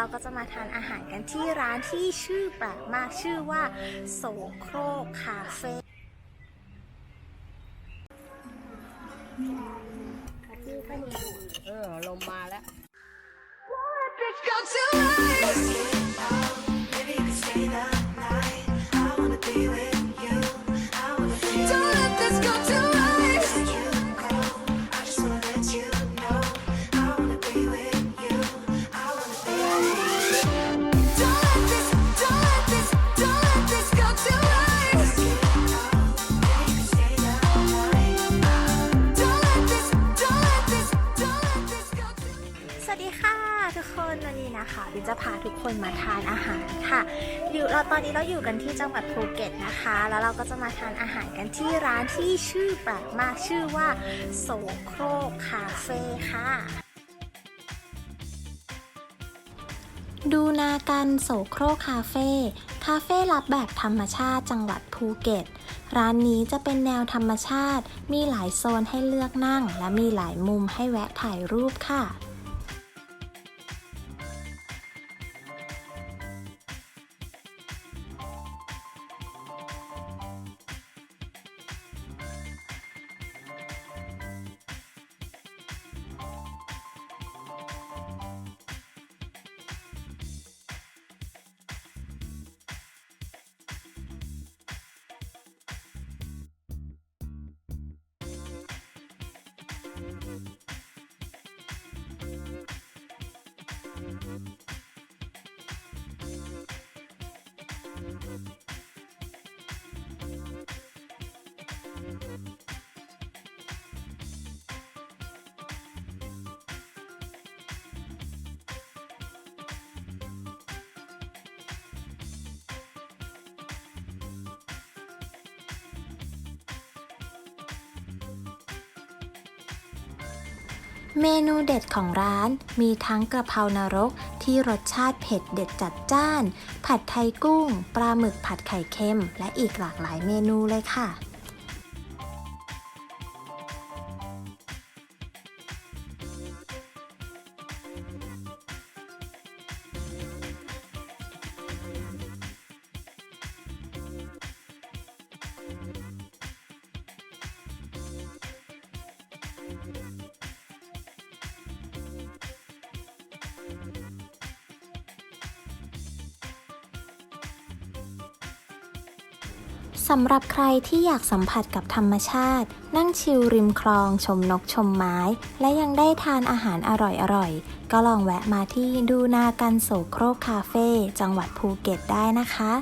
เราก็จะมาทานอาหารกันที่ร้านที่ชื่อแปลกมากชื่อว่าโสโครกคาเฟ่เออลมมาแล้ว Don't คนวันนี้นะคะบินจะพาทุกคนมาทานอาหารค่ะ อยู่เราตอนนี้เราอยู่กันที่จังหวัดภูเก็ตนะคะ แล้วเราก็จะมาทานอาหารกันที่ร้านที่ชื่อแปลกมากชื่อว่าโสโครกคาเฟ่ค่ะดูนากันโสโครคาเฟ่คาเฟ่รับแบบธรรมชาติจังหวัดภูเก็ต ร้านนี้จะเป็นแนวธรรมชาติ มีหลายโซนให้เลือกนั่ง และมีหลายมุมให้แวะถ่ายรูปค่ะ เมนูเด็ดของร้านมีทั้งกระเพรานรกที่รสชาติเผ็ดเด็ดจัดจ้าน ผัดไทยกุ้ง ปลาหมึกผัดไข่เค็ม และอีกหลากหลายเมนูเลยค่ะ สำหรับใครที่อยากสัมผัสกับธรรมชาติ นั่งชิลริมคลองชมนกชมไม้ และยังได้ทานอาหารอร่อยๆ ก็ลองแวะมาที่ดูนากันโสโครกคาเฟ่จังหวัดภูเก็ตได้นะคะ